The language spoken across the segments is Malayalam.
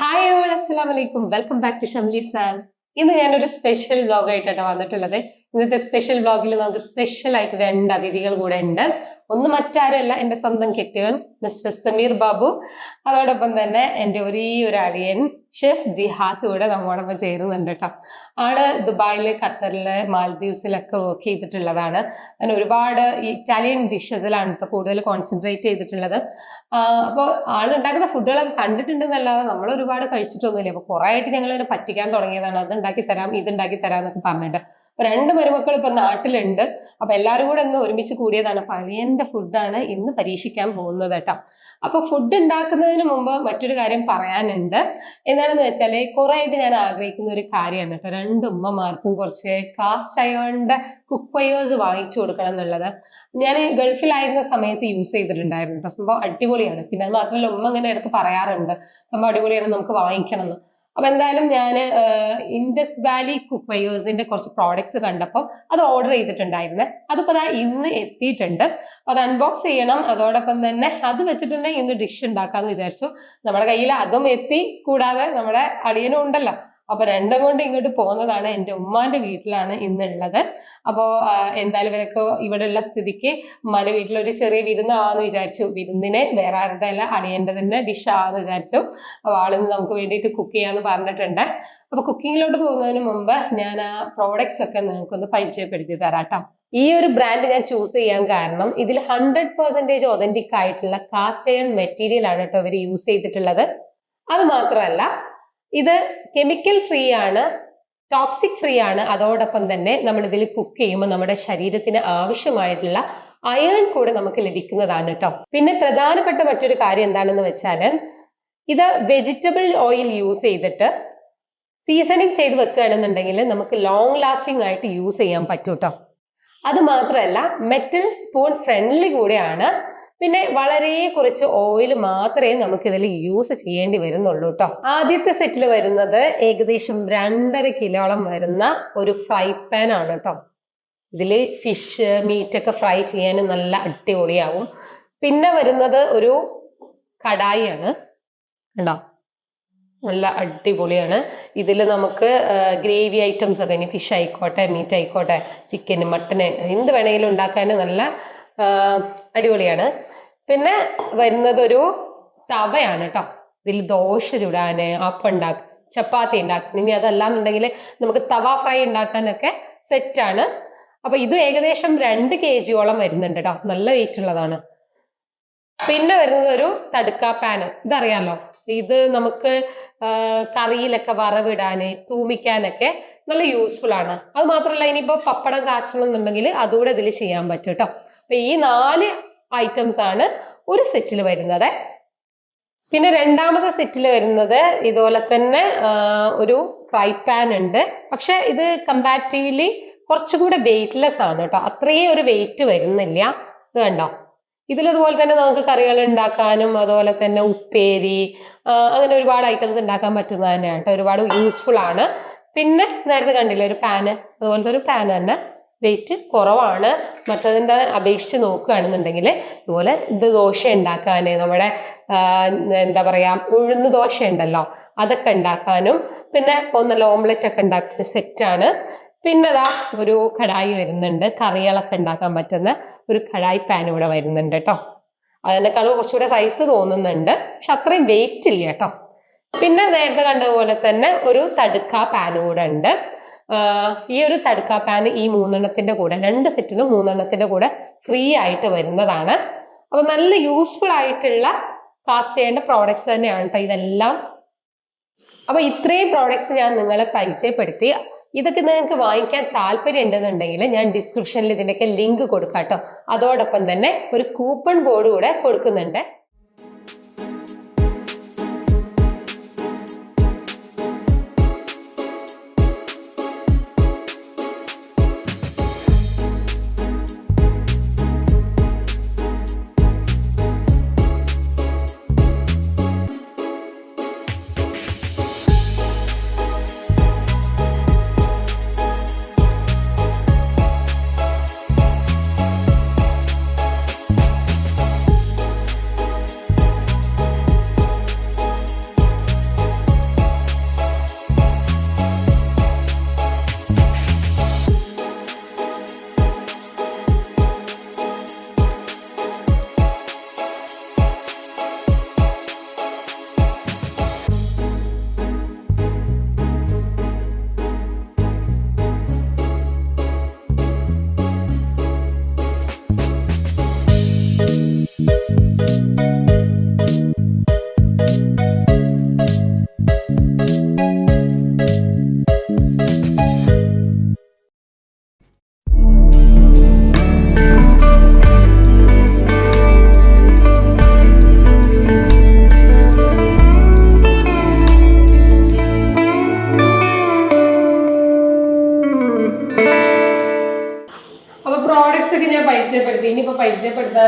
ഹായ് ഓൾ അസ്സലാം വലൈക്കും വെൽക്കം ബാക്ക് ടു ഷംലി സാൻ ഇന്ന് ഞാനൊരു സ്പെഷ്യൽ വ്ലോഗായിട്ടാണ് വന്നിട്ടുള്ളത്. ഇന്നത്തെ സ്പെഷ്യൽ വ്ലോഗിൽ നമുക്ക് സ്പെഷ്യൽ ആയിട്ട് രണ്ട് അതിഥികൾ കൂടെ ഉണ്ട്. ഒന്ന് മറ്റാരല്ല എന്റെ സ്വന്തം കെട്ടിയവൻ മിസ്റ്റർ സമീർ ബാബു. അതോടൊപ്പം തന്നെ എന്റെ ഒരേ ഒരു അളിയൻ ഷെഫ് ജിഹാസ് കൂടെ നമ്മോടൊപ്പം ചേരുന്നുണ്ട് കേട്ടോ. ആൾ ദുബായിൽ ഖത്തറിൽ മാൽദീവ്സിലൊക്കെ വർക്ക് ചെയ്തിട്ടുള്ളതാണ്. അങ്ങനെ ഒരുപാട് ഇറ്റാലിയൻ ഡിഷസിലാണ് ഇപ്പോൾ കൂടുതൽ കോൺസെൻട്രേറ്റ് ചെയ്തിട്ടുള്ളത്. അപ്പോൾ ആളുണ്ടാക്കുന്ന ഫുഡുകളൊക്കെ കണ്ടിട്ടുണ്ടെന്നല്ലാതെ നമ്മൾ ഒരുപാട് കഴിച്ചിട്ടൊന്നുമില്ല. അപ്പോൾ കുറേ ആയിട്ട് ഞങ്ങൾ പറ്റിക്കാൻ തുടങ്ങിയതാണ്. അത് ഉണ്ടാക്കി തരാം ഇത് ഉണ്ടാക്കി തരാം എന്നൊക്കെ പറഞ്ഞിട്ട്. രണ്ട് മരുമക്കൾ ഇപ്പൊ നാട്ടിലുണ്ട്. അപ്പൊ എല്ലാവരും കൂടെ ഒന്ന് ഒരുമിച്ച് കൂടിയതാണ്. പഴയന്റെ ഫുഡാണ് ഇന്ന് പരീക്ഷിക്കാൻ പോകുന്നത് കേട്ടോ. അപ്പൊ ഫുഡ് ഉണ്ടാക്കുന്നതിന് മുമ്പ് മറ്റൊരു കാര്യം പറയാനുണ്ട്. എന്താണെന്ന് വെച്ചാൽ കുറെ ആയിട്ട് ഞാൻ ആഗ്രഹിക്കുന്ന ഒരു കാര്യമാണ് കേട്ടോ. രണ്ട് ഉമ്മമാർക്കും കുറച്ച് കാസ്റ്റ് അയോണിന്റെ കുക്കയേഴ്സ് വാങ്ങിച്ചു കൊടുക്കണം എന്നുള്ളത്. ഞാൻ ഗൾഫിലായിരുന്ന സമയത്ത് യൂസ് ചെയ്തിട്ടുണ്ടായിരുന്നു സംഭവം അടിപൊളിയാണ്. പിന്നെ അത് മാത്രമല്ല ഉമ്മ ഇങ്ങനെ ഇടയ്ക്ക് പറയാറുണ്ട്. സംഭവം അടിപൊളിയാണ് നമുക്ക് വാങ്ങിക്കണം എന്ന്. അപ്പൊ എന്തായാലും ഞാൻ ഇൻഡസ് വാലി കുക്ക് കുറച്ച് പ്രോഡക്ട്സ് കണ്ടപ്പോൾ അത് ഓർഡർ ചെയ്തിട്ടുണ്ടായിരുന്നു. അതിപ്പോൾ ദാ ഇന്ന് എത്തിയിട്ടുണ്ട്. അത് അൺബോക്സ് ചെയ്യണം. അതോടൊപ്പം തന്നെ അത് വെച്ചിട്ട് തന്നെ ഇന്ന് ഡിഷ് ഉണ്ടാക്കാന്ന് വിചാരിച്ചു. നമ്മുടെ കയ്യിൽ അതും എത്തി. കൂടാതെ നമ്മുടെ അളിയനും ഉണ്ടല്ലോ. അപ്പൊ രണ്ടും കൊണ്ട് ഇങ്ങോട്ട് പോകുന്നതാണ് എന്റെ ഉമ്മാന്റെ വീട്ടിലാണ് ഇന്നുള്ളത്. അപ്പോൾ എന്തായാലും ഇവരൊക്കെ ഇവിടെ ഉള്ള സ്ഥിതിക്ക് ഉമ്മാന്റെ വീട്ടിലൊരു ചെറിയ വിരുന്നാവാന്ന് വിചാരിച്ചു. വിരുന്നിനെ വേറെ ആരുടെ അല്ല അണിയേണ്ട തന്നെ ഡിഷ് ആവാന്ന് വിചാരിച്ചു. അപ്പോൾ ആളിന്ന് നമുക്ക് വേണ്ടിയിട്ട് കുക്ക് ചെയ്യാന്ന് പറഞ്ഞിട്ടുണ്ട്. അപ്പൊ കുക്കിങ്ങിലോട്ട് പോകുന്നതിന് മുമ്പ് ഞാൻ ആ പ്രോഡക്ട്സ് ഒക്കെ നിങ്ങൾക്കൊന്ന് പരിചയപ്പെടുത്തി തരാം കേട്ടോ ഈ ഒരു ബ്രാൻഡ് ഞാൻ ചൂസ് ചെയ്യാൻ കാരണം ഇതിൽ ഹൺഡ്രഡ് പെർസെന്റേജ് ഒതന്റിക് ആയിട്ടുള്ള കാസ്റ്റ് അയൺ മെറ്റീരിയൽ ആണ് കേട്ടോ ഇവർ യൂസ് ചെയ്തിട്ടുള്ളത്. അത് മാത്രമല്ല ഇത് കെമിക്കൽ ഫ്രീ ആണ് ടോക്സിക് ഫ്രീ ആണ്. അതോടൊപ്പം തന്നെ നമ്മൾ ഇതിൽ കുക്ക് ചെയ്യുമ്പോൾ നമ്മുടെ ശരീരത്തിന് ആവശ്യമായിട്ടുള്ള അയൺ കൂടെ നമുക്ക് ലഭിക്കുന്നതാണ് കേട്ടോ പിന്നെ പ്രധാനപ്പെട്ട മറ്റൊരു കാര്യം എന്താണെന്ന് വെച്ചാൽ ഇത് വെജിറ്റബിൾ ഓയിൽ യൂസ് ചെയ്തിട്ട് സീസണിങ് ചെയ്ത് വെക്കുകയാണെന്നുണ്ടെങ്കിൽ നമുക്ക് ലോങ് ലാസ്റ്റിംഗ് ആയിട്ട് യൂസ് ചെയ്യാൻ പറ്റൂട്ടോ അത് മാത്രമല്ല മെറ്റൽ സ്പൂൺ ഫ്രണ്ട്ലി കൂടെയാണ് പിന്നെ വളരെ കുറച്ച് ഓയിൽ മാത്രമേ നമുക്ക് ഇതിൽ യൂസ് ചെയ്യേണ്ടി വരുന്നുള്ളൂ കേട്ടോ ആദ്യത്തെ സെറ്റിൽ വരുന്നത് ഏകദേശം രണ്ടര കിലോളം വരുന്ന ഒരു ഫ്രൈ പാൻ ആണ് കേട്ടോ ഇതിൽ ഫിഷ് മീറ്റ് ഒക്കെ ഫ്രൈ ചെയ്യാൻ നല്ല അടിപൊളിയാവും. പിന്നെ വരുന്നത് ഒരു കടായിയാണ് കണ്ടോ? നല്ല അടിപൊളിയാണ്. ഇതിൽ നമുക്ക് ഗ്രേവി ഐറ്റംസ് ഒക്കെ ഇനി ഫിഷ് ആയിക്കോട്ടെ മീറ്റ് ആയിക്കോട്ടെ ചിക്കൻ മട്ടന് എന്ത് വേണമെങ്കിലും ഉണ്ടാക്കാൻ നല്ല അടിപൊളിയാണ്. പിന്നെ വരുന്നതൊരു തവയാണ് കേട്ടോ ഇതിൽ ദോശ ചുടാൻ അപ്പം ഉണ്ടാക്കുക ചപ്പാത്തി ഉണ്ടാക്കുക ഇനി അതല്ല എന്നുണ്ടെങ്കിൽ നമുക്ക് തവ ഫ്രൈ ഉണ്ടാക്കാനൊക്കെ സെറ്റാണ്. അപ്പൊ ഇത് ഏകദേശം രണ്ട് കെ ജിയോളം വരുന്നുണ്ട് കേട്ടോ നല്ല വെയിറ്റ് ഉള്ളതാണ്. പിന്നെ വരുന്നത് ഒരു തടുക്ക പാന്. ഇതറിയാലോ? ഇത് നമുക്ക് കറിയിലൊക്കെ വറവിടാന് തൂമിക്കാനൊക്കെ നല്ല യൂസ്ഫുൾ ആണ്. അത് മാത്രമല്ല ഇനിയിപ്പോൾ പപ്പടം കാച്ചണം എന്നുണ്ടെങ്കിൽ അതുകൂടെ ഇതിൽ ചെയ്യാൻ പറ്റും കേട്ടോ അപ്പൊ ഈ നാല് ഐറ്റംസ് ആണ് ഒരു സെറ്റിൽ വരുന്നത്. പിന്നെ രണ്ടാമത്തെ സെറ്റിൽ വരുന്നത് ഇതുപോലെ തന്നെ ഒരു ഫ്രൈ പാൻ ഉണ്ട്. പക്ഷെ ഇത് കമ്പാരിറ്റീവ്ലി കുറച്ചുകൂടെ വെയിറ്റ്ലെസ് ആണ് കേട്ടോ. അത്രയും ഒരു വെയിറ്റ് വരുന്നില്ല. ഇത് കണ്ടോ? ഇതിലതുപോലെ തന്നെ നമുക്ക് കറികൾ ഉണ്ടാക്കാനും അതുപോലെ തന്നെ ഉപ്പേരി അങ്ങനെ ഒരുപാട് ഐറ്റംസ് ഉണ്ടാക്കാൻ പറ്റുന്നത് തന്നെയാണ് കേട്ടോ. ഒരുപാട് യൂസ്ഫുൾ ആണ്. പിന്നെ നേരത്തെ കണ്ടില്ല ഒരു പാന് അതുപോലത്തെ ഒരു പാൻ തന്നെ. വെയിറ്റ് കുറവാണ്. മറ്റതിന്റെ അപേക്ഷിച്ച് നോക്കുകയാണെന്നുണ്ടെങ്കിൽ ഇതുപോലെ ഇത് ദോശ ഉണ്ടാക്കാൻ നമ്മുടെ എന്താ പറയുക ഉഴുന്ന് ദോശ ഉണ്ടല്ലോ അതൊക്കെ ഉണ്ടാക്കാനും പിന്നെ ഒന്നല്ല ഓംലെറ്റ് ഒക്കെ ഉണ്ടാക്കുന്ന സെറ്റാണ് പിന്നെ അതാ ഒരു കടായി വരുന്നുണ്ട്. കറികളൊക്കെ ഉണ്ടാക്കാൻ പറ്റുന്ന ഒരു കടായി പാൻ ഇവിടെ വരുന്നുണ്ട് കേട്ടോ അതിനേക്കാളും കുറച്ചുകൂടെ സൈസ് തോന്നുന്നുണ്ട്. പക്ഷെ അത്രയും വെയിറ്റ് ഇല്ല കേട്ടോ പിന്നെ നേരത്തെ കണ്ടതുപോലെ പോലെ തന്നെ ഒരു തടുക്ക പാൻ കൂടെ ഉണ്ട്. ഈ ഒരു തടുക്കാപ്പാൻ പാൻ ഈ മൂന്നെണ്ണത്തിന്റെ കൂടെ രണ്ട് സെറ്റിനും മൂന്നെണ്ണത്തിന്റെ കൂടെ ഫ്രീ ആയിട്ട് വരുന്നതാണ്. അപ്പൊ നല്ല യൂസ്ഫുൾ ആയിട്ടുള്ള കാസ്റ്റ് ചെയ്യേണ്ട പ്രോഡക്ട്സ് തന്നെയാണ് കേട്ടോ ഇതെല്ലാം. അപ്പൊ ഇത്രയും പ്രോഡക്ട്സ് ഞാൻ നിങ്ങളെ പരിചയപ്പെടുത്തി. ഇതൊക്കെ നിങ്ങൾക്ക് വാങ്ങിക്കാൻ താല്പര്യം ഉണ്ടെന്നുണ്ടെങ്കിൽ ഞാൻ ഡിസ്ക്രിപ്ഷനിൽ ഇതിന്റെയൊക്കെ ലിങ്ക് കൊടുക്കാം കേട്ടോ അതോടൊപ്പം തന്നെ ഒരു കൂപ്പൺ ബോർഡ് കൂടെ കൊടുക്കുന്നുണ്ട്.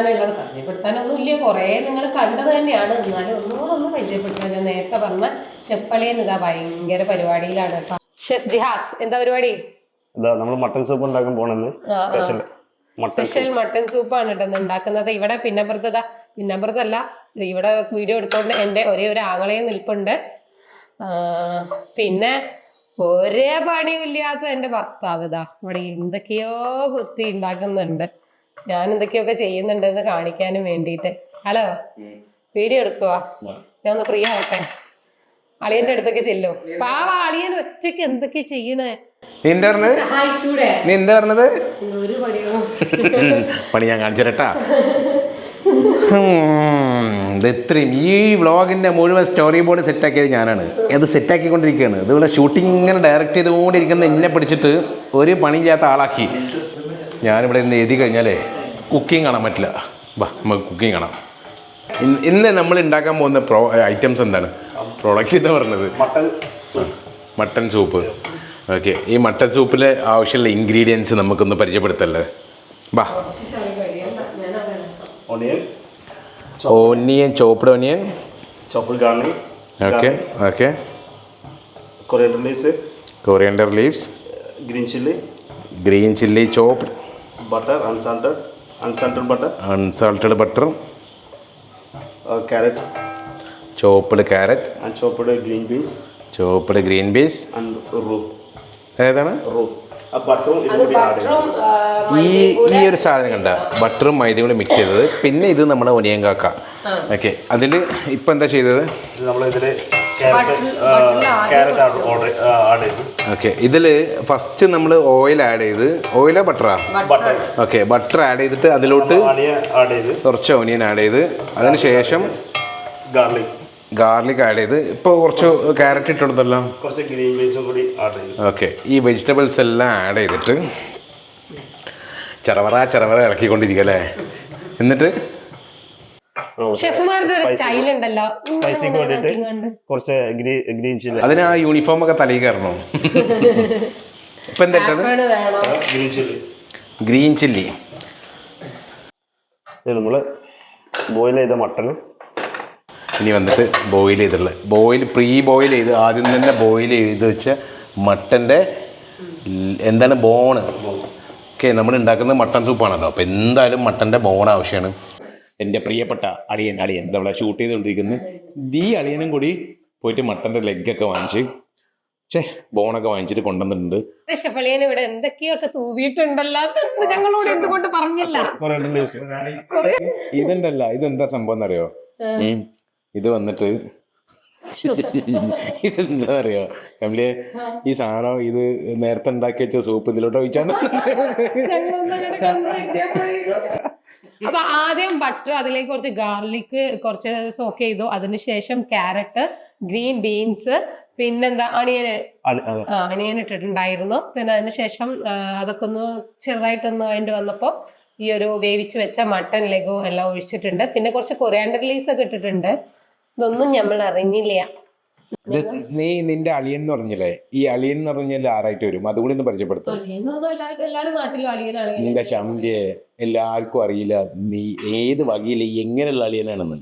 പരിചയപ്പെടുത്താനുള്ളത് പരിചയപ്പെടുത്താനൊന്നും ഇല്ല. കുറേ നിങ്ങൾ കണ്ടത് തന്നെയാണ്. എന്നാലും ഒന്നുകൂടെ ഒന്ന് പരിചയപ്പെടുത്താൻ ഞാൻ നേരത്തെ പറഞ്ഞ ഷെഫ് അളിയൻ ഇതാ ഭയങ്കര പരിപാടിയിലാണ് ഷെഫ് ജിഹാസ് എന്താ പരിപാടി? നമ്മൾ മട്ടൻ സൂപ്പ് ഉണ്ടാക്കാൻ പോണെന്ന്. സ്പെഷ്യൽ മട്ടൻ സ്പെഷ്യൽ മട്ടൻ സൂപ്പാണ് കേട്ടോ ഉണ്ടാക്കുന്നത്. ഇവിടെ പിന്നപ്പുറത്തതാ പിന്നപ്പുറത്തല്ല ഇവിടെ വീഡിയോ എടുത്തോണ്ട് എന്റെ ഒരേ ഒരു ആങ്ങളെയും നിൽപ്പുണ്ട്. പിന്നെ ഒരേ പണിയില്ലാത്ത എന്റെ ഭർത്താവ് ഇതാ ഇവിടെ എന്തൊക്കെയോ കുത്തി ഉണ്ടാക്കുന്നുണ്ട് ഞാൻ എന്തൊക്കെയൊക്കെ ചെയ്യുന്നുണ്ടെന്ന് കാണിക്കാനും വേണ്ടിയിട്ട്. ഹലോ? വീഡിയോ എടുക്കുവാ? ഞാൻ ഒന്ന് ഫ്രീ ആവട്ടെ. അളിയന്റെ അടുത്തൊക്കെ ചെല്ലോ. പാവ അളിയൻ ഒറ്റയ്ക്ക് എന്തൊക്കെ ചെയ്യണേ? പറഞ്ഞത് പറഞ്ഞത് പണി ഞാൻ കാണിച്ചു തരട്ടാ. ഇത് ഇത്രയും ഈ വ്ളോഗിന്റെ മുഴുവൻ സ്റ്റോറി ബോർഡ് സെറ്റ് സെറ്റാക്കിയത് ഞാനാണ്. അത് സെറ്റാക്കിക്കൊണ്ടിരിക്കുകയാണ് ഇതിവിടെ ഷൂട്ടിംഗ് ഇങ്ങനെ ഡയറക്റ്റ് ചെയ്തുകൊണ്ടിരിക്കുന്ന എന്നെ പിടിച്ചിട്ട് ഒരു പണി ചെയ്യാത്ത ആളാക്കി. ഞാനിവിടെ ഇന്ന് എഴുതി കഴിഞ്ഞാലേ കുക്കിംഗ് കാണാൻ പറ്റില്ല. വാ നമുക്ക് കുക്കിംഗ് കാണാം. ഇന്ന് ഇന്ന് നമ്മൾ ഉണ്ടാക്കാൻ പോകുന്ന പ്രോ ഐറ്റംസ് എന്താണ്? പ്രോഡക്റ്റ് എന്ന് പറഞ്ഞത്. Mutton soup mutton soup okay ഈ മട്ടൻ സൂപ്പിലെ ആവശ്യമുള്ള ഇൻഗ്രീഡിയൻസ് നമുക്കൊന്ന് പരിചയപ്പെടുത്തല്ലേ? വാ onion onion chopped garlic okay okay coriander leaves coriander leaves green chilli green chilli chopped butter unsalted unsalted butter unsalted butter carrot chopped carrot and chopped green beans chopped green beans and room ഏതാണ്? റൂ ഈ ഈ ഒരു സാധനം കണ്ട. ബട്ടറും മൈദയും കൂടി മിക്സ് ചെയ്തത്. പിന്നെ ഇത് നമ്മുടെ ഒനിയൻ കാക്ക. ഓക്കെ അതിൽ ഇപ്പം എന്താ ചെയ്തത്? ഇത് നമ്മളിതിൽ ക്യാരറ്റ് ആഡ് ചെയ്തു. ഓക്കെ ഇതിൽ ഫസ്റ്റ് നമ്മൾ ഓയിൽ ആഡ് ചെയ്ത് ഓയിലാ ബട്ടറാ ഓക്കെ ബട്ടർ ആഡ് ചെയ്തിട്ട് അതിലോട്ട് കുറച്ച് ഓനിയൻ ആഡ് ചെയ്ത് അതിന് ശേഷം ഗാർലിക് ഗാർലിക് ആഡ് ചെയ്ത് ഇപ്പോൾ കുറച്ച് ക്യാരറ്റ് ഇട്ടുകൊടുത്തല്ലോ? കുറച്ച് ഗ്രീൻ കൂടി ആഡ് ചെയ്തു. ഓക്കെ ഈ വെജിറ്റബിൾസ് എല്ലാം ആഡ് ചെയ്തിട്ട് ചറവറ ചറവറ ഇറക്കിക്കൊണ്ടിരിക്കുക അല്ലേ? എന്നിട്ട് ഷെഫുമാരുടെ ഒരു സ്റ്റൈൽ ഉണ്ടല്ലോ. സ്പൈസിക്ക് വേണ്ടിയിട്ട് കുറച്ച് ഗ്രീൻ ചില്ലി. അതിന് ആ യൂണിഫോം ഒക്കെ തലയിൽ കയറണോ? ഇപ്പൊ എന്താ ഇട്ടത്? Pepper വേണം? Green chilli. Green chilli. നമ്മൾ ബോയിൽ ചെയ്ത മട്ടൺ ഇനി വന്നിട്ട് ബോയിൽ ചെയ്തുള്ള ബോയിൽ പ്രീ ബോയിൽ ചെയ്ത് ആദ്യം തന്നെ ബോയിൽ ചെയ്ത് വെച്ച മട്ടന്റെ എന്താണ് ബോണ് ഓക്കെ നമ്മൾ ഉണ്ടാക്കുന്നത് മട്ടൺ സൂപ്പാണല്ലോ അപ്പോൾ എന്തായാലും മട്ടന്റെ ബോൺ ആവശ്യമാണ് എന്റെ പ്രിയപ്പെട്ട അളിയൻ അളിയൻ നമ്മളെ ഷൂട്ട് ചെയ്തുകൊണ്ടിരിക്കുന്നത് ഈ അളിയനും കൂടി പോയിട്ട് മട്ടന്റെ ലെഗൊക്കെ വാങ്ങിച്ച് ഛേ ബോണൊക്കെ വാങ്ങിച്ചിട്ട് കൊണ്ടുവന്നിട്ടുണ്ട്. ഷെഫളിയൻ ഇവിടെ എന്തൊക്കെയൊക്കെ തൂവിയിട്ടുണ്ടല്ലോ? ഞങ്ങളോട് എന്തുകൊണ്ട് പറഞ്ഞില്ല? ഇതെന്തല്ല ഇതെന്താ സംഭവം എന്നറിയോ? ഇത് വന്നിട്ട് ഇതെന്താ അറിയോ? കമ്മിലെ ഈ സാധനം ഇത് നേരത്തെ ഉണ്ടാക്കി വെച്ച സൂപ്പ് ഇതിലോട്ട് ഒഴിച്ചാണ് അപ്പൊ ആദ്യം ബട്ടർ അതിലേക്ക് കുറച്ച് ഗാർലിക് കുറച്ച് സോക്ക് ചെയ്തു. അതിനുശേഷം ക്യാരറ്റ് ഗ്രീൻ ബീൻസ് പിന്നെന്താ അണിയന് ആ, അണിയൻ ഇട്ടിട്ടുണ്ടായിരുന്നു. പിന്നെ അതിനുശേഷം ശേഷം അതൊക്കെ ഒന്ന് ചെറുതായിട്ടൊന്ന് വേണ്ടി വന്നപ്പോൾ ഈ ഒരു വേവിച്ച് വെച്ച മട്ടൻ ലഘു എല്ലാം ഒഴിച്ചിട്ടുണ്ട്. പിന്നെ കുറച്ച് കൊറിയാണ്ടർ ലീവ്സ് ഒക്കെ ഇട്ടിട്ടുണ്ട്. ഇതൊന്നും നമ്മൾ അറിഞ്ഞില്ല നീ നിന്റെ അളിയൻ എന്ന് പറഞ്ഞില്ലേ? ഈ അളിയൻ എന്ന് പറഞ്ഞാൽ ആറായിട്ട് വരും? അതുകൂടി ഒന്ന് പരിചയപ്പെടുത്തും നിന്റെ ശമ്പിയെ എല്ലാവർക്കും അറിയില്ല. നീ ഏത് വകയിൽ എങ്ങനെയുള്ള അളിയനാണെന്ന്.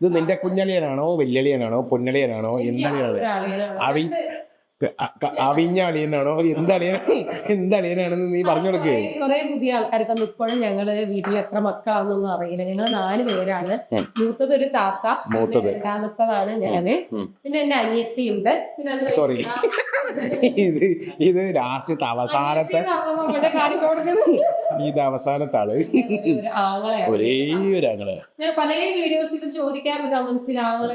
ഇത് നിന്റെ കുഞ്ഞളിയനാണോ വെല്ലളിയനാണോ പൊന്നളിയനാണോ അളിയനാണ് അവി അ- ക- അവിഞ്ഞ അളിയനാണോ? എന്തളിയനാണ് എന്തളിയനാണെന്ന് നീ പറഞ്ഞു കൊടുക്കേ. കുറെ പുതിയ ആൾക്കാർക്ക് അന്ന് ഇപ്പോഴും ഞങ്ങൾ വീട്ടിൽ എത്ര മക്കളാണെന്നൊന്നും അറിയില്ല. ഞങ്ങൾ നാല് പേരാണ്. മൂത്തത് ഒരു താത്ത മൂത്തത്. രണ്ടാമത്തതാണ് ഞാൻ. പിന്നെ എന്റെ അനിയത്തിയുണ്ട്. പിന്നെ സോറി ഇത് ഇത് ലാസ്റ്റ് അവസാനത്തെ. ഇത് അവസാനത്തെ ആൾ. ഒരേ ഒരു ആങ്ങളെ. ഞാൻ പല വീഡിയോസിലും ചോദിക്കാറുണ്ട് കമന്റ്സിൽ ആങ്ങളെ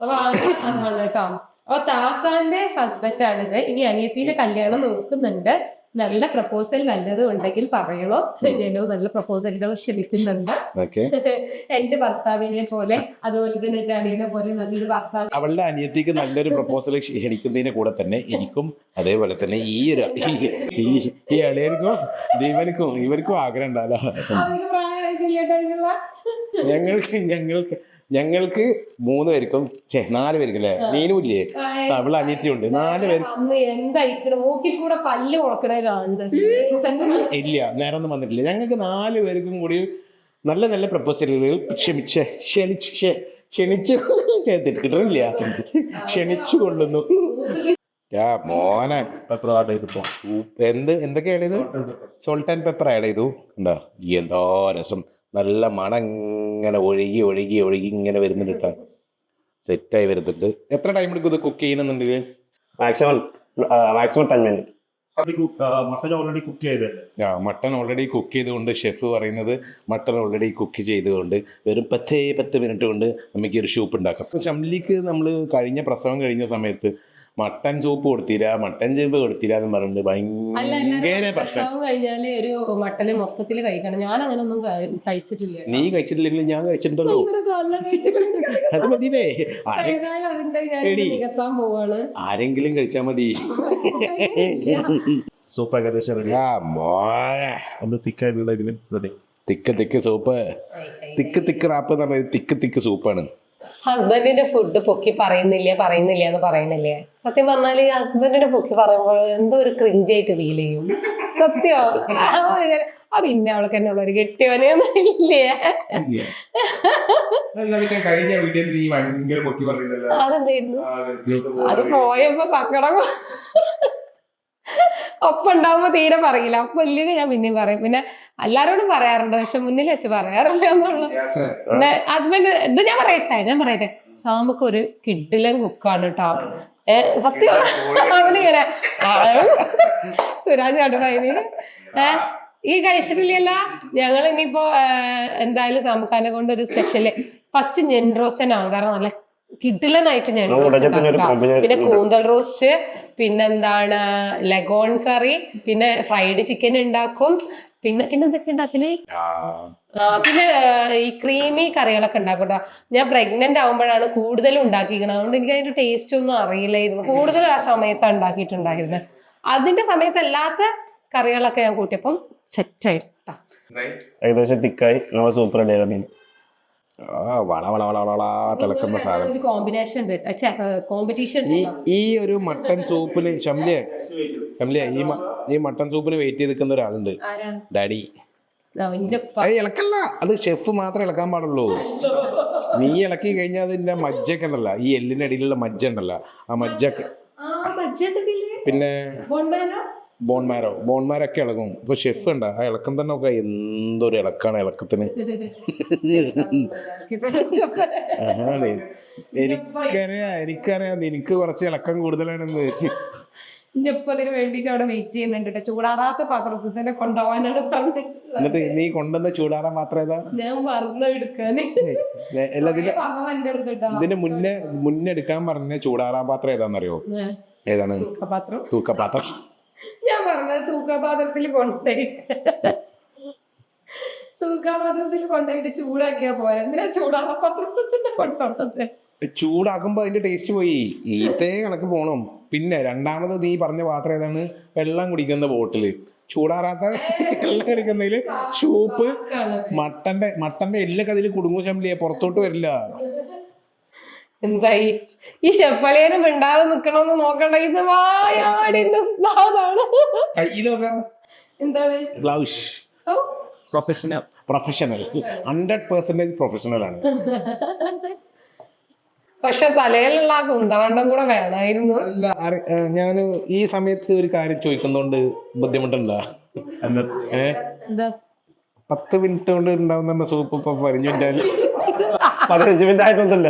അപ്പൊ അതാണ് കേട്ടോ. അപ്പൊ താത്താന്റെ ഹസ്ബൻഡ് ആണിത് ഇനി അനിയത്തിന്റെ കല്യാണം നോക്കുന്നുണ്ട്. നല്ല പ്രപ്പോസൽ നല്ലത് ഉണ്ടെങ്കിൽ പറയണോ? ഞാനോ നല്ല പ്രപ്പോസലിനോ ക്ഷമിക്കുന്നുണ്ട് എന്റെ ഭർത്താവിനെ പോലെ അതുപോലെ തന്നെ എന്റെ അനിയനെ പോലെ നല്ലൊരു ഭർത്താവ്. അവളുടെ അനിയത്തിക്ക് നല്ലൊരു പ്രപ്പോസൽ ക്ഷണിക്കുന്നതിന്റെ കൂടെ തന്നെ എനിക്കും അതേപോലെ തന്നെ ഈ ഒരു ഈ- അളിയർക്കും ഇവനക്കും ഇവർക്കും ആഗ്രഹം ചെയ്യട്ടെന്നുള്ള ഞങ്ങൾക്ക് ഞങ്ങൾക്ക് ഞങ്ങൾക്ക് മൂന്ന് പേർക്കും ഛേ നാല് പേർക്കും അല്ലേ? നീനുമില്ലേ അവൾ അനിയത്തിയുണ്ട്. നാല് പേർക്ക് ഇല്ല നേരെ ഒന്നും വന്നിട്ടില്ല. ഞങ്ങൾക്ക് നാല് പേർക്കും കൂടി നല്ല നല്ല പ്രപ്പോസലുകൾ ക്ഷമിച്ച് ക്ഷണിച്ച് ക്ഷ- ക്ഷണിച്ച് കിട്ടണില്ല ക്ഷണിച്ചു കൊള്ളുന്നു. യാ മോനെ. പെപ്പർ ആഡ് ചെയ്തിപ്പോ എന്ത്? എന്ത് എന്തൊക്കെയാണ് ഇത് സോൾട്ട് ആൻഡ് പെപ്പർ ആഡ് ചെയ്തു. ഉണ്ടോ എന്തോ രസം. നല്ല മണം ഇങ്ങനെ ഒഴുകി ഒഴുകി ഒഴുകി ഇങ്ങനെ വരുന്നുണ്ട് കേട്ടോ സെറ്റായി വരുന്നുണ്ട്. എത്ര ടൈം എടുക്കും ഇത് കുക്ക് ചെയ്യണമെന്നുണ്ടെങ്കിൽ maximum maximum ten minute mutton already cook ചെയ്തല്ലേ ആ മട്ടൺ ഓൾറെഡി കുക്ക് ചെയ്തുകൊണ്ട് ഷെഫ് പറയുന്നത് മട്ടൺ ഓൾറെഡി കുക്ക് ചെയ്തുകൊണ്ട് വെറും പത്തേ പത്ത് മിനിറ്റ് കൊണ്ട് നമുക്ക് ഒരു ഷൂപ്പ് ഉണ്ടാക്കാം. ചമ്മലിക്ക് ഷംലിക്ക് നമ്മൾ കഴിഞ്ഞ പ്രസവം കഴിഞ്ഞ സമയത്ത് മട്ടൻ സൂപ്പ് കൊടുത്തില്ല മട്ടൻ സൂപ്പ് കൊടുത്തില്ല എന്ന് പറഞ്ഞിട്ട് ഭയങ്കര പ്രശ്നം. കഴിഞ്ഞാൽ ഒരു മട്ടന് മൊത്തത്തിൽ കഴിക്കണം. ഞാൻ അങ്ങനെ ഒന്നും കഴിച്ചിട്ടില്ല നീ കഴിച്ചിട്ടില്ലെങ്കിൽ ഞാൻ കഴിച്ചിട്ടുണ്ടല്ലോ. ഭയങ്കര കാലം കഴിച്ചിട്ടുണ്ട്. അത് മതിയേ ആരെങ്കിലും കഴിച്ചാ മതി. സൂപ്പ് ഏകദേശം റെഡി ആ മോനെ. ഒന്ന് തിക്കായിട്ടുള്ള ഇതിന് ready thick thick soup. Thick thick wrap എന്ന് പറഞ്ഞാൽ തിക്ക് തിക്ക് സൂപ്പാണ്. ഹസ്ബൻഡിന്റെ ഫുഡ് പൊക്കി പറയുന്നില്ല പറയുന്നില്ല എന്ന് പറയുന്നില്ലേ? സത്യം പറഞ്ഞാൽ ഈ ഹസ്ബൻഡിന്റെ പൊക്കി പറയുമ്പോൾ എന്തോ ഒരു ക്രിഞ്ചായിട്ട് ഫീൽ ചെയ്യും. സത്യോ? ആ പിന്നെ അവൾക്ക് തന്നെ ഉള്ള ഒരു കെട്ടിയവനെയൊന്നുമില്ലേ കഴിഞ്ഞ വീട്ടിൽ നീ ഭയങ്കര പൊക്കി അതെന്തായിരുന്നു? അത് പോയപ്പോ സങ്കടം ഒപ്പം ഉണ്ടാവുമ്പോ തീരെ പറയില്ല. അപ്പൊ ഇല്ലെങ്കിൽ ഞാൻ പിന്നെയും പറയും. പിന്നെ എല്ലാരോടും പറയാറുണ്ട് പക്ഷെ മുന്നിൽ വെച്ച് പറയാറില്ല എന്നുള്ള ഹസ്ബൻഡ് ഇത് ഞാൻ പറയട്ടെ ഞാൻ പറയട്ടെ. സാമുക്ക് ഒരു കിഡിലൻ കുക്കാണ് കേട്ടോ ഏ സത്യം അവനിങ്ങനെ സുരാജ് ഏ ഈ കഴിച്ചിട്ടില്ലല്ല? ഞങ്ങൾ ഇനിയിപ്പോ എന്തായാലും സാമുക്കാനെ കൊണ്ട് ഒരു സ്പെഷ്യൽ ഫസ്റ്റ് ഞെൻ റോസ്റ്റ് ആവും കാരണം നല്ല കിഡിലനായിട്ട് ഞെൻ റോസ്റ്റ് പിന്നെ കൂന്തൽ റോസ്റ്റ് പിന്നെന്താണ് ലഗോൺ കറി പിന്നെ ഫ്രൈഡ് ചിക്കൻ ഉണ്ടാക്കും പിന്നെ പിന്നെ എന്തൊക്കെ ഉണ്ടാക്കൽ ആ, പിന്നെ ഈ ക്രീമി കറികളൊക്കെ ഉണ്ടാക്കും കേട്ടോ ഞാൻ പ്രഗ്നന്റ് ആകുമ്പോഴാണ് കൂടുതൽ ഉണ്ടാക്കിയിരിക്കുന്നത് അതുകൊണ്ട് എനിക്ക് അതിന്റെ ടേസ്റ്റ് ഒന്നും അറിയില്ലായിരുന്നു. കൂടുതൽ ആ സമയത്താണ് ഉണ്ടാക്കിയിട്ടുണ്ടായിരുന്നത് അതിന്റെ സമയത്തല്ലാത്ത കറികളൊക്കെ ഞാൻ കൂട്ടിയപ്പം സെറ്റായിരുന്നു ഏകദേശം തിക്കായി നമ്മൾ സൂപ്പർ അല്ലേ വള വള വള വള തിളക്കുന്ന സാധനം. ഒരു കോമ്പിനേഷൻ ഉണ്ട്. കോമ്പറ്റീഷൻ ഈ ഈ ഒരു മട്ടൻ സൂപ്പിന് ഷംലിയെ ഷംലിയെ ഈ മ- ഈ മട്ടൻ സൂപ്പിന് വെയിറ്റ് ചെയ്ത് നിൽക്കുന്ന ഒരാളുണ്ട്. ആരാണ്? ഡാഡി. ആ, ഇന്റെ. അത് ഇളക്കല്ല. അത് ഷെഫ് മാത്രമേ ഇളക്കാൻ പാടുള്ളൂ. നീ ഇളക്കി കഴിഞ്ഞാൽ അതിന്റെ മജ്ജൊക്കെ ഉണ്ടല്ല. ഈ എല്ലിന്റെ അടിയിലുള്ള മജ്ജ ഉണ്ടല്ല. ആ മജ്ജൊക്കെ ആ മജ്ജത്തില്ലേ പിന്നെ ബോൺമാനോ ബോൺമാരോ ബോൺമാരൊക്കെ ഇളകും. ഇപ്പൊ ഷെഫ് ഉണ്ട് ആ ഇളക്കം തന്നെ ഒക്കെ എന്തൊരു ഇളക്കാണ് ഇളക്കത്തിന്. എനിക്കറിയാം എനിക്കറിയാം എനിക്ക് കുറച്ച് ഇളക്കം കൂടുതലാണെന്ന്. എന്റെ വേണ്ടിട്ട് അവിടെ വെയിറ്റ് ചെയ്യുന്നുണ്ട് ട്ടോ. ചൂടാറാത്ത പാത്രത്തിൽ തന്നെ കൊണ്ടുപോകാനാണ് പറഞ്ഞത്. എന്നിട്ട് നീ കൊണ്ടുവന്ന ചൂടാറാൻ മാത്രം ഞാൻ മറന്നു എടുക്കാന്. ഇതിന് മുന്നേ മുന്നേ എടുക്കാൻ പറഞ്ഞ ചൂടാറാൻ പാത്രം ഏതാണെന്നറിയോ ഏതാണ്? തൂക്കപാത്രം. തൂക്കപാത്രം. ഞാൻ പറഞ്ഞത് തൂക്കപാത്രത്തിൽ കൊണ്ടുപോയിട്ട്. തൂക്കപാത്രത്തിൽ കൊണ്ടുപോയിട്ട് ചൂടാക്കിയാ പോയ എന്തിനാ ചൂടാ പാത്രത്തിൽ കൊണ്ടുപോകുന്നത് ചൂടാക്കുമ്പോ അതിന്റെ ടേസ്റ്റ് പോയി. ഈത്തേ കണക്ക് പോണം. പിന്നെ രണ്ടാമത് നീ പറഞ്ഞ പാത്രം ഏതാണ്? വെള്ളം കുടിക്കുന്ന ബോട്ടിൽ ചൂടാറാത്ത വെള്ളം കുടിക്കുന്നതിൽ സൂപ്പ് മട്ടന്റെ മട്ടന്റെ എല്ലൊക്കെ അതിൽ കുടുങ്ങു ശമ്പലിയെ പുറത്തോട്ട് വരില്ല. എന്തായി? ഈ ഷെപ്പളിയനും മിണ്ടാതെ നിക്കണമെന്ന് നോക്കണ്ട ഇത് വായാടിന്റെ സ്ഥാനാണ് എന്താണ്? ഗ്ലൗഷ് ഓ, professional professional hundred percentage professional ആണ്. പക്ഷെ തലയിലുള്ള ആ കുന്താണ്ടം കൂടെ വേണമായിരുന്നു അല്ല ഞാൻ ഈ സമയത്ത് ഒരു കാര്യം ചോദിക്കുന്നോണ്ട് ബുദ്ധിമുട്ടുണ്ടോ? പത്ത് മിനിറ്റ് കൊണ്ട് ഉണ്ടാവുന്ന സൂപ്പ് ഇപ്പൊ പറഞ്ഞു മിനിറ്റ് പതിനഞ്ച് മിനിറ്റ് ആയിട്ടൊന്നുമില്ല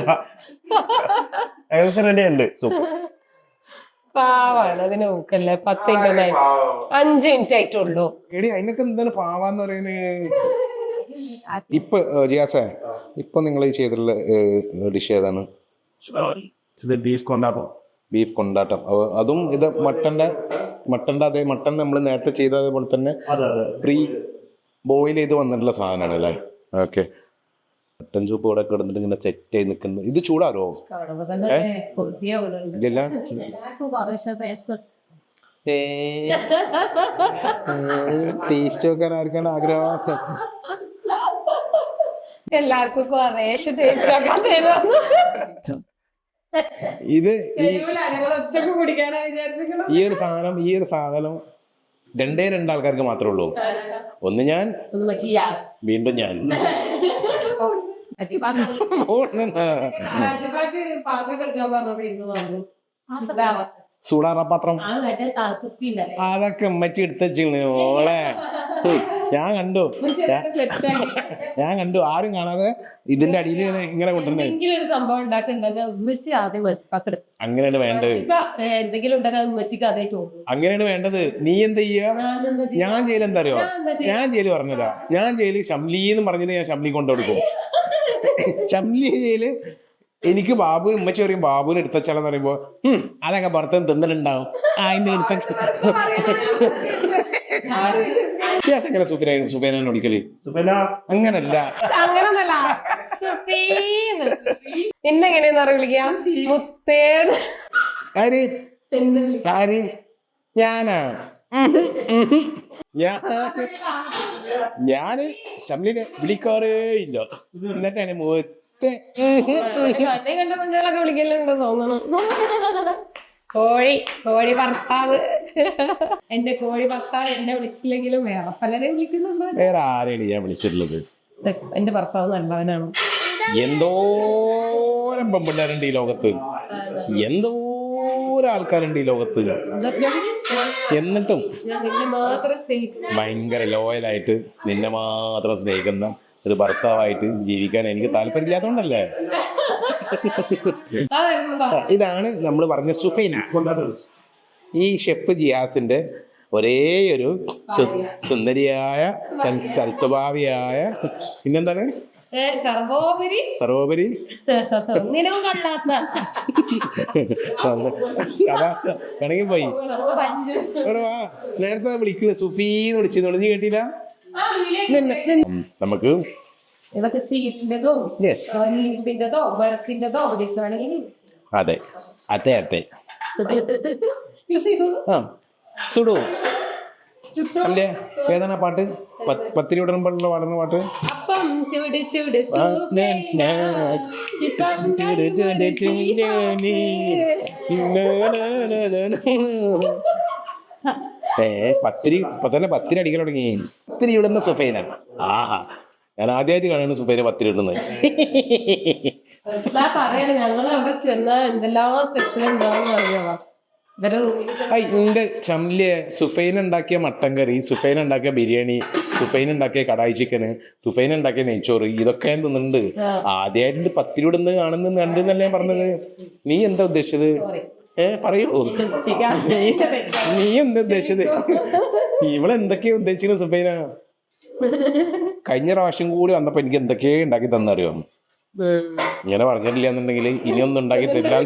ഏകദേശം റെഡി ഉണ്ട് സൂപ്പർ. പാവാണ് അതിന് നോക്കല്ലേ പത്ത് മിനിറ്റ് ആയി. അഞ്ച് മിനിറ്റ് ആയിട്ടുള്ളൂ. എടി അതിനൊക്കെ എന്താണ് പാവാന്ന് പറയുന്നത് ഇപ്പൊ ജിയാസേ ഇപ്പൊ നിങ്ങൾ ചെയ്തിട്ടുള്ള ഡിഷ് ഏതാണ്? ഇത് ബീഫ് കൊണ്ടാട്ടം. ബീഫ് കൊണ്ടാട്ടം. അതും ഇത് മട്ടന്റെ മട്ടന്റെ അതേ മട്ടൻ നമ്മൾ നേരത്തെ ചെയ്ത അതേപോലെ തന്നെ പ്രീ ബോയിൽ ചെയ്ത് വന്നിട്ടുള്ള സാധനമാണ് അല്ലേ ഓക്കെ മട്ടൻ സൂപ്പ് ഇവിടെ കിടന്നിട്ട് ഇങ്ങനെ സെറ്റ് ആയി നിൽക്കുന്നത്. ഇത് ചൂടാരോ. ടേസ്റ്റ് നോക്കാൻ ആർക്കാണ് ആഗ്രഹം? എല്ലാവർക്കും കുറേശ്ശെ ടേസ്റ്റ് ഇത് ഈ ഒരു സാധനം ഈ ഒരു സാധനം രണ്ടേ രണ്ട് ആൾക്കാർക്ക് മാത്രമേ ഉള്ളൂ ഒന്ന് ഞാൻ വീണ്ടും ഞാൻ. അതൊക്കെ ഉമ്മച്ചി എടുത്തച്ചിരുന്നു ഓളെ. ഞാൻ കണ്ടു. ഞാൻ- കണ്ടു. ആരും കാണാതെ ഇതിന്റെ അടിയിൽ ഇങ്ങനെ കൊണ്ടുവരുന്നത് എന്തെങ്കിലും ഒരു സംഭവം ഉണ്ടാക്കുന്നുണ്ടെങ്കിൽ ഉമ്മച്ചി ആദ്യം വെച്ചിട്ട് അങ്ങനെയാണ് വേണ്ടത്. എന്തെങ്കിലും ഉണ്ടെങ്കിൽ അത് ഉമ്മച്ചിക്ക് അതേ തോന്നും. അങ്ങനെയാണ് വേണ്ടത്. നീ എന്താ ചെയ്യാ? ഞാൻ ജയിലെന്താ അറിയോ ഞാൻ ജയിൽ ഷംലിന്ന് ഞാൻ ജയിൽ ഷംലി എന്ന് പറഞ്ഞിട്ട് ഞാൻ ഷംലി കൊണ്ടു കൊടുക്കും. ഷംലി ജയിൽ എനിക്ക് ബാബു ഉമ്മച്ചി പറയും ബാബുവിന് എടുത്തച്ചാലെന്ന് പറയുമ്പോ "ഉം, അതൊക്കെ ഭർത്തൻ തിന്നിട്ടുണ്ടാവും അതിന്റെ എടുത്ത എങ്ങനെ അങ്ങനല്ല. അങ്ങനൊന്നല്ല വിളിക്കാം? മുത്തേന്ന്. ആര്? ആര്? ഞാനാ. ഞാൻ ഞാൻ ഷംലിനെ വിളിക്കാറേ ഇല്ല എന്നിട്ടാണ് മുത്തെ കണ്ണി കണ്ട കുഞ്ഞുങ്ങളൊക്കെ വിളിക്കലുണ്ട് തോന്നുന്നു കോഴി കോഴി ഭർത്താവ്. എന്റെ കോഴി ഭർത്താവ് എന്നെ വിളിച്ചില്ലെങ്കിലും വേറെ പലരെയും വിളിക്കുന്നുണ്ട്. വേറെ ആരെയാണ് ഞാൻ വിളിച്ചിട്ടുള്ളത്? എന്റെ ഭർത്താവ് നല്ലവനാണ്. എന്തോരം പെമ്പിള്ളേരുണ്ട് ഈ ലോകത്ത്. എന്തോരം ആൾക്കാരുണ്ട് ഈ ലോകത്ത്. എന്നിട്ടും ഭയങ്കര ലോയലായിട്ട് നിന്നെ മാത്രം സ്നേഹിക്കുന്ന ഒരു ഭർത്താവായിട്ട് ജീവിക്കാൻ എനിക്ക് താല്പര്യമില്ലാത്തതുകൊണ്ടല്ലേ ഇതാണ് നമ്മൾ പറഞ്ഞ സുഫൈന. ഈ ഷെഫ് ജിയാസിന്റെ ഒരേ ഒരു സുന്ദരിയായ സൽസ്വഭാവിയായ പിന്നെന്താണ്? സർവോപരി. സർവോപരി. ഒന്നിനും കൊള്ളാത്ത. അതാ കണങ്ങി പോയി. ഇവിടെ വാ? നേരത്തെ വിളിക്കുന്നു സുഫീന്ന് വിളിച്ചു നീ കേട്ടില്ല? നമുക്ക് ഇതൊക്കെ ഇതൊക്കെയാണെങ്കിൽ അതെ. അതെ അതെ. യൂസ് ചെയ്തോളൂ. ആ സുഡു അല്ലേ? ഏതാണ് ആ പാട്ട്? പത്തിരി പത്തിരി പാടുള്ള പാടുന്ന പാട്ട്. ഏ പത്തിരി തന്നെ പത്തിരി അടിക്കാൻ തുടങ്ങി. പത്തിരി ഇടുന്ന സുഫൈന ആഹാ. ഞാൻ ആദ്യമായിട്ട് കാണുന്നു സുഫൈന പത്തിരി ഇടുന്നത്. പറയണേ പറയണ ഞങ്ങൾ അവിടെ ചെന്നാൽ എന്തെല്ലാം സെക്ഷൻ ഉണ്ടാവും എന്റെ ചമ്ലിയ സുഫൈൻ ഉണ്ടാക്കിയ മട്ടൻ കറി സുഫൈൻ ഉണ്ടാക്കിയ ബിരിയാണി സുഫൈൻ ഉണ്ടാക്കിയ കടായി ചിക്കന് സുഫൈൻ ഉണ്ടാക്കിയ നെയ്ച്ചോറ് ഇതൊക്കെ ഞാൻ തിന്നുന്നുണ്ട് ആദ്യമായിട്ട് പത്തിരി ഇടുന്നത് കാണുന്നത് കണ്ടെന്നല്ല ഞാൻ പറഞ്ഞത്? നീ എന്താ ഉദ്ദേശിച്ചത്? ഏ പറയൂ. നീ നീ എന്താ ഉദ്ദേശിച്ചത്? ഇവളെന്തൊക്കെയാ ഉദ്ദേശിക്കുന്നത് സുഫൈന? കഴിഞ്ഞ പ്രാവശ്യം കൂടി വന്നപ്പോ എനിക്ക് എന്തൊക്കെയാ ഉണ്ടാക്കി തന്നറിയോ? ഇങ്ങനെ പറഞ്ഞിട്ടില്ല എന്നുണ്ടെങ്കിൽ ഇനിയൊന്നും ഉണ്ടാക്കി തരില്ല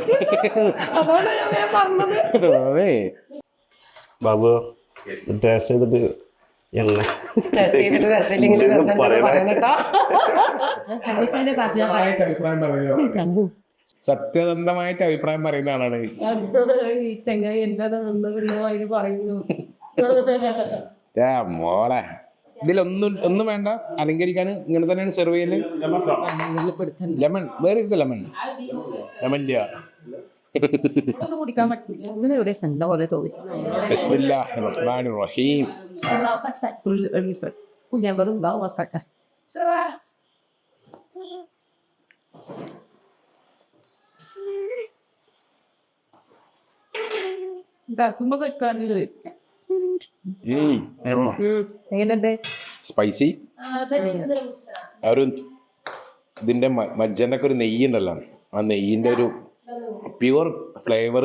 ബാബു ടേസ്റ്റ് ചെയ്തിട്ട് സത്യസന്ധമായിട്ട് അഭിപ്രായം പറയുന്ന ആളാണ് ചെങ്ങായി എന്താ പറയുന്നു. ഏ മോളെ. ഇതിലൊന്നും ഒന്നും വേണ്ട. അലങ്കരിക്കാൻ ഇങ്ങനെ തന്നെയാണ് സെർവ് ചെയ്യൽ lemon where is the lemon? Lemon ഒന്നും കുടിക്കാൻ തോന്നി എങ്ങനെയുണ്ട്? സ്പൈസി ആ ഒരു ഇതിന്റെ മ- മജ്ജനൊക്കെ ഒരു നെയ്യ് ഉണ്ടല്ലോ ആ നെയ്യിന്റെ ഒരു പ്യുവർ ഫ്ലേവർ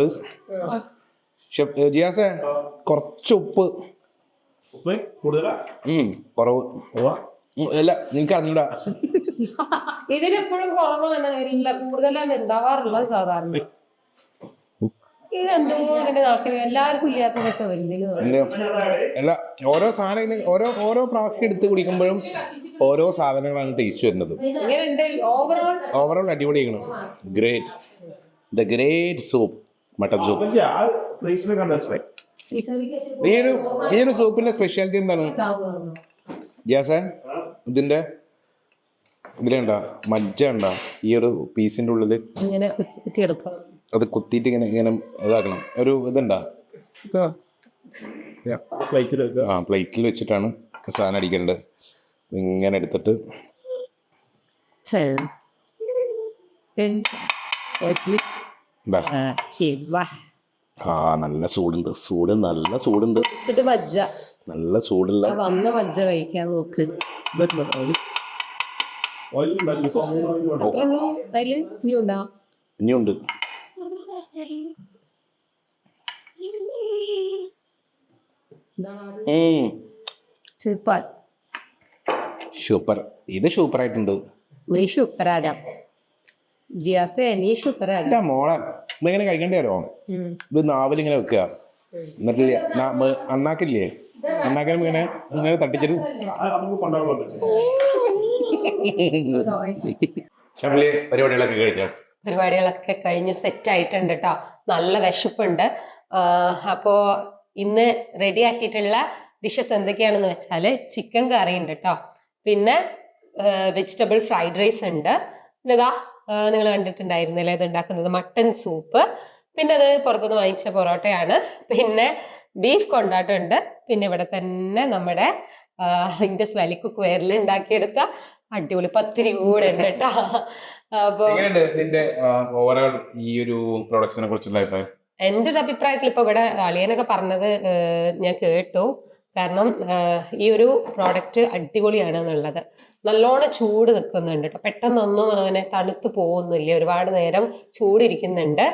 ജിയാസെ കുറച്ച് ഉപ്പ്. കുറവ്. അല്ല നിനക്ക് അറിഞ്ഞൂടാ. ഇതിലെപ്പോഴും കുറവ് ഇല്ല കൂടുതലാണ് ഉണ്ടാവാറുള്ളത് സാധാരണ. ഇതിന്റെ എല്ലാവർക്കും ഇല്ലാത്ത എന്ത് അല്ല ഓരോ സാധനം ഓരോ ഓരോ പ്രാവശ്യം എടുത്ത് കുടിക്കുമ്പോഴും ഓരോ സാധനങ്ങളാണ് ടേസ്റ്റ് വരുന്നത്. ഇങ്ങനെയുണ്ട്. ഓവറോൾ ഓവറോൾ അടിപൊളിയാണ് great the great soup mutton soup പക്ഷേ ആ പ്ലേസിനെ കണ്ടാ ഈ ഒരു ഈ ഒരു സൂപ്പിന്റെ സ്പെഷ്യാലിറ്റി എന്താണ്? ഗ്യാസ് ഇതിന്റെ ഇതിലുണ്ടോ മജ്ജ ഉണ്ടാ ഈ ഒരു പീസിന്റെ ഉള്ളിൽ. ഇങ്ങനെ കുത്തി- അത് കുത്തിയിട്ട് ഇങ്ങനെ ഇങ്ങനെ ഇതാക്കണം. ഒരു ഇതുണ്ടാ? പ്ലേറ്റിൽ ആ പ്ലേറ്റിൽ വെച്ചിട്ടാണ് സാധനം അടിക്കേണ്ടത്. ഇങ്ങനെ എടുത്തിട്ട്. ആ നല്ല ചൂടുണ്ട്. ചൂട് നല്ല ചൂടുണ്ട്. മജ്ജ നല്ല ചൂടുള്ള ആ വന്ന മജ്ജ കഴിക്കാൻ നോക്ക്. ഇനിയുണ്ട്. സൂപ്പർ. സൂപ്പർ. ഇത് സൂപ്പർ ആയിട്ടുണ്ട് നീ സൂപ്പറാടാ. ജിയാസേ നീ സൂപ്പറാടാ. ഇല്ല മോളെ. ഇതെങ്ങനെ കഴിക്കേണ്ടി വരോ ഇത് നാവിലിങ്ങനെ വെക്കുക. എന്നിട്ടില്ല അണ്ണാക്കില്ലേ? അണ്ണാക്കനും ഇങ്ങനെ ഇങ്ങനെ തട്ടിച്ചിട്ട്. നമുക്ക് കൊണ്ടുപോകാൻ ഷംലി പരിപാടികളൊക്കെ കഴിഞ്ഞോ? പരിപാടികളൊക്കെ കഴിഞ്ഞ് സെറ്റ് ആയിട്ടുണ്ട് കേട്ടോ നല്ല വിശപ്പുണ്ട്. അപ്പോൾ ഇന്ന് റെഡി ആക്കിയിട്ടുള്ള ഡിഷസ് എന്തൊക്കെയാണെന്ന് വെച്ചാൽ ചിക്കൻ കറി ഉണ്ട് കേട്ടോ പിന്നെ വെജിറ്റബിൾ ഫ്രൈഡ് റൈസ് ഉണ്ട്. പിന്നെ ഇതാ നിങ്ങൾ കണ്ടിട്ടുണ്ടായിരുന്നില്ലേ ഇത് ഉണ്ടാക്കുന്നത്? Mutton soup. പിന്നെ അത് പുറത്തുനിന്ന് വാങ്ങിച്ച പൊറോട്ടയാണ്. പിന്നെ ബീഫ് കൊണ്ടാട്ടമുണ്ട് പിന്നെ ഇവിടെ തന്നെ നമ്മുടെ ഇൻഡസ് വാലി കുക്ക് ഉണ്ടാക്കിയെടുത്ത അടിപൊളി. പത്തിരി കൂടെ ഉണ്ട് കേട്ടോ ഓവറോൾ ഈ ഒരു പ്രൊഡക്ഷനെ കുറിച്ചുള്ള അഭിപ്രായം? എന്റെ ഒരു അഭിപ്രായത്തിൽ ഇപ്പൊ ഇവിടെ അളിയനൊക്കെ പറഞ്ഞത് ഞാൻ കേട്ടു. കാരണം ഈ ഒരു പ്രോഡക്റ്റ് അടിപൊളിയാണ് എന്നുള്ളത് നല്ലോണം ചൂട് നിൽക്കുന്നുണ്ട് കേട്ടോ പെട്ടെന്നൊന്നും അങ്ങനെ തണുത്ത് പോകുന്നില്ല. ഒരുപാട് നേരം ചൂടിരിക്കുന്നുണ്ട്.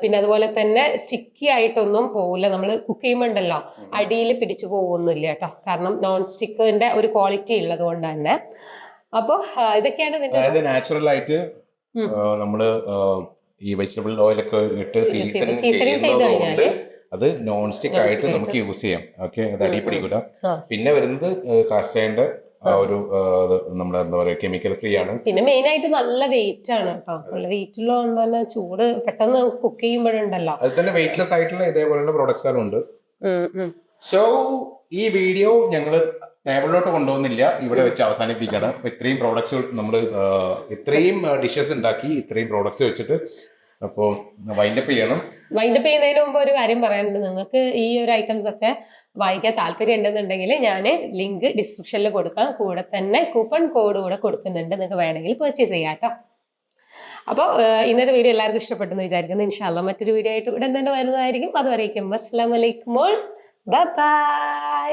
പിന്നെ അതുപോലെ തന്നെ സ്റ്റിക്കി ആയിട്ടൊന്നും പോകില്ല നമ്മൾ കുക്ക് ചെയ്യുമ്പോണ്ടല്ലോ അടിയിൽ പിടിച്ചു പോകുന്നില്ല കേട്ടോ കാരണം നോൺ സ്റ്റിക്കിന്റെ ഒരു ക്വാളിറ്റി ഉള്ളത് കൊണ്ട് തന്നെ. അപ്പോൾ ഇതൊക്കെയാണ് അതായത് നാച്ചുറൽ ആയിട്ട്. നമ്മൾ ഈ വെജിറ്റബിൾ ഓയിലൊക്കെ ഇട്ട് സീസണിങ് ചെയ്ത് അത് നോൺ സ്റ്റിക്ക് ആയിട്ട് നമുക്ക് യൂസ് ചെയ്യാം. ഓക്കെ അത് അടി ഉം, ഉം. പിടിക്കൂല പിന്നെ വരുന്നത് കാസ്റ്റൈന്റെ ആ ഒരു നമ്മുടെ എന്താ പറയുക കെമിക്കൽ ഫ്രീ ആണ്. പിന്നെ മെയിൻ ആയിട്ട് നല്ല വെയിറ്റ് ആണ് കേട്ടോ. നല്ല വെയിറ്റ് ഉള്ളതുകൊണ്ട് തന്നെ ചൂട് പെട്ടെന്ന് കുക്ക് ചെയ്യുമ്പോഴുണ്ടല്ലോ. അത് തന്നെ വെയിറ്റ്ലെസ് ആയിട്ടുള്ള ഇതേപോലെയുള്ള പ്രോഡക്ട്സ് ഉണ്ട് സോ ഈ വീഡിയോ ഞങ്ങൾ ടേബിളിലോട്ട് കൊണ്ടുപോകുന്നില്ല. ഇവിടെ വെച്ച് അവസാനിപ്പിക്കുകയാണ് ഇത്രയും പ്രോഡക്ട്സ് നമ്മൾ ഇത്രയും ഡിഷസ് ഉണ്ടാക്കി ഇത്രയും പ്രോഡക്ട്സ് വെച്ചിട്ട് അപ്പോൾ വൈൻഡപ്പ് ചെയ്യണം. വൈൻഡപ്പ് ചെയ്യുന്നതിന് മുമ്പ് ഒരു കാര്യം പറയാനുണ്ട്. നിങ്ങൾക്ക് ഈ ഒരു ഐറ്റംസ് ഒക്കെ വായിക്കാൻ താല്പര്യം ഉണ്ടെന്നുണ്ടെങ്കിൽ ഞാൻ ലിങ്ക് ഡിസ്ക്രിപ്ഷനിൽ കൊടുക്കാം. കൂടെ തന്നെ കൂപ്പൺ കോഡ് കൂടെ കൊടുക്കുന്നുണ്ട്. നിങ്ങൾക്ക് വേണമെങ്കിൽ പർച്ചേസ് ചെയ്യാം കേട്ടോ അപ്പോൾ ഇന്നത്തെ വീഡിയോ എല്ലാവർക്കും ഇഷ്ടപ്പെട്ടെന്ന് വിചാരിക്കുന്നു. ഇൻഷാല്ല മറ്റൊരു വീഡിയോ ആയിട്ട് ഉടൻ തന്നെ വരുന്നതായിരിക്കും. അതുവരേക്കും. അസ്സാം വലൈക്കും ബൈ.